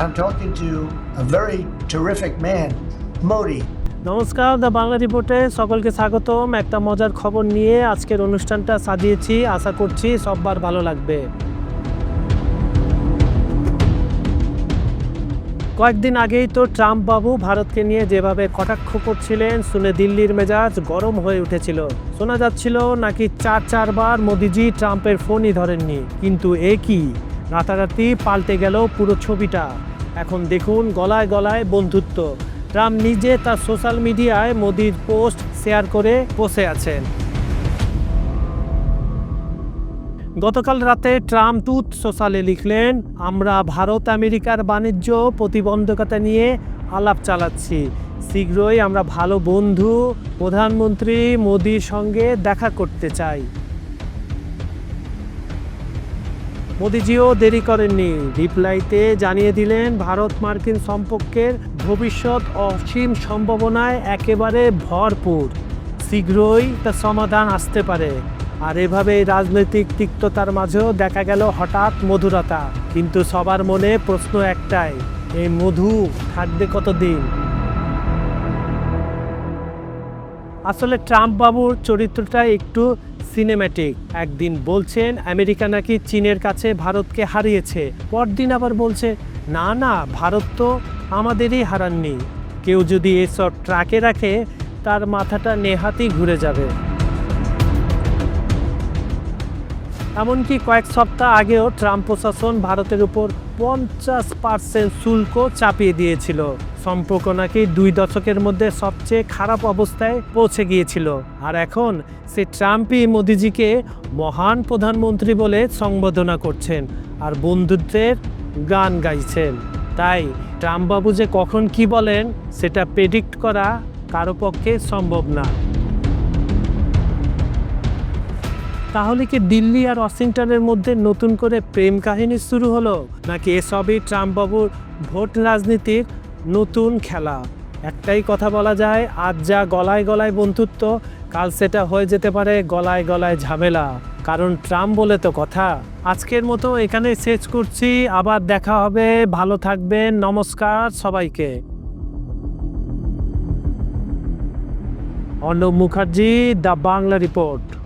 I'm talking to a very terrific man, Modi. নমস্কার the Bangla রিপোর্টে সকলকে স্বাগতম। একটা মজার খবর নিয়ে আজকের অনুষ্ঠানটা সাজিয়েছি। আশা করছি সববার ভালো লাগবে। কয়েকদিন আগেই তো ট্রাম্প বাবু ভারতকে নিয়ে যেভাবে কটাক্ষ করছিলেন শুনে দিল্লির মেজাজ গরম হয়ে উঠেছিল। শোনা যাচ্ছিল নাকি চার চারবার মোদিজি ট্রাম্পের ফোনই ধরেননি। কিন্তু এ কি? রাতারাতি পাল্টে গেল পুরো ছবিটা। এখন দেখুন গলায় গলায় বন্ধুত্ব। ট্রাম্প নিজে তার সোশ্যাল মিডিয়ায় মোদির পোস্ট শেয়ার করে বসে আছেন। গতকাল রাতে ট্রাম্প টুথ সোশ্যালে লিখলেন, আমরা ভারত, আমেরিকার বাণিজ্য প্রতিবন্ধকতা নিয়ে আলাপ চালাচ্ছি। শীঘ্রই আমরা ভালো বন্ধু, প্রধানমন্ত্রী মোদির সঙ্গে দেখা করতে চাই। মোদিজিও দেরি করেননি। রিপ্লাইতে জানিয়ে দিলেন, ভারত মার্কিন সম্পর্কের ভবিষ্যৎ অসীম সম্ভাবনায় একেবারে ভরপুর। শীঘ্রই তার সমাধান আসতে পারে। আর এভাবে রাজনৈতিক তিক্ততার মাঝেও দেখা গেল হঠাৎ মধুরতা। কিন্তু সবার মনে প্রশ্ন একটাই, এই মধু থাকবে কতদিন? আসলে ট্রাম্প বাবুর চরিত্রটা একটু সিনেম্যাটিক একদিন বলছেন, আমেরিকা নাকি চীনের কাছে ভারতকে হারিয়েছে। পরদিন আবার বলছে, না না, ভারত তো আমাদেরই হারাননি। কেউ যদি এসব ট্রাকে রাখে, তার মাথাটা নেহাতি ঘুরে যাবে। এমনকি কয়েক সপ্তাহ আগেও ট্রাম্প প্রশাসন ভারতের উপর পঞ্চাশ পার্সেন্ট শুল্ক চাপিয়ে দিয়েছিল। সম্পর্ক নাকি দুই দশকের মধ্যে সবচেয়ে খারাপ অবস্থায় পৌঁছে গিয়েছিল। আর এখন সে ট্রাম্পই মোদিজিকে মহান প্রধানমন্ত্রী বলে সংবোধনা করছেন আর বন্ধুত্বের গান গাইছেন। তাই ট্রাম্প বাবু যে কখন কি বলেন, সেটা প্রেডিক্ট করা কারও পক্ষে সম্ভব না। তাহলে কি দিল্লি আর ওয়াশিংটনের মধ্যে নতুন করে প্রেম কাহিনী শুরু হলো? নাকি এসবই ট্রাম্প বাবুর ভোট রাজনীতির নতুন খেলা? একটাই কথা বলা যায়, আজ যা গলায় গলায় বন্ধুত্ব, কাল সেটা হয়ে যেতে পারে গলায় গলায় ঝামেলা। কারণ ট্রাম্প বলে তো কথা। আজকের মতো এখানে শেষ করছি। আবার দেখা হবে। ভালো থাকবেন। নমস্কার সবাইকে। Arnab Mukherjee, the Bangla report.